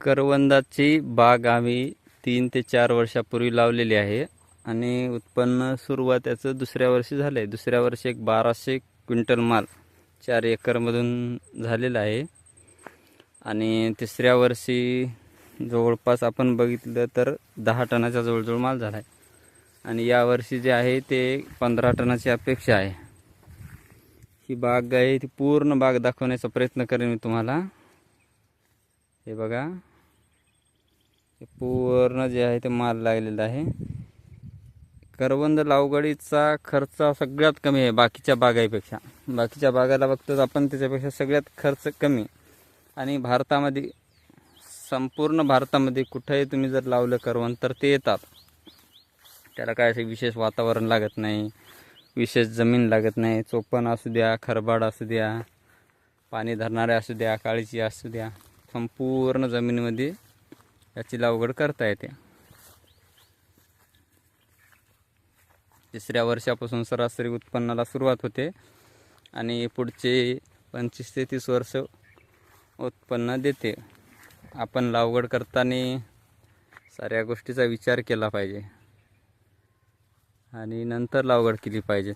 करवंदाची बाग आम्ही तीन ते चार वर्षापूर्वी लावलेली आहे. आणि उत्पन्न सुरुवात याचं दुसऱ्या वर्षी झालं आहे दुसऱ्या वर्षी एक बाराशे क्विंटल माल चार एकरमधून झालेला आहे. आणि तिसऱ्या वर्षी जवळपास आपण बघितलं तर दहा टनाच्या जवळजवळ माल झाला आहे आणि यावर्षी जे आहे ते पंधरा टनाची अपेक्षा आहे. ही बाग आहे ती पूर्ण बाग दाखवण्याचा प्रयत्न करेन मी तुम्हाला. हे बघा. हे पूर्ण जे आहे ते माल लागलेला आहे. करवंद लावगडीचा खर्च सगळ्यात कमी आहे बाकीच्या बागाईपेक्षा. बाकीच्या बागाला बघतो तर आपण त्याच्यापेक्षा सगळ्यात खर्च कमी. आणि भारतामध्ये संपूर्ण भारतामध्ये कुठेही तुम्ही जर लावलं करवंद तर ते येतात. त्याला काय असं विशेष वातावरण लागत नाही विशेष जमीन लागत नाही चोपण असू द्या खरबाड असू द्या पाणी धरणारे असू द्या काळीची असू द्या संपूर्ण जमिनीमध्ये याची लागवड करता येते. तिसऱ्या वर्षापासून सरासरी उत्पन्नाला सुरुवात होते आणि पुढचे पंचवीस ते तीस वर्ष उत्पन्न देते. आपण लागवड करताना साऱ्या गोष्टीचा विचार केला पाहिजे. आणि नंतर लागवड केली पाहिजे.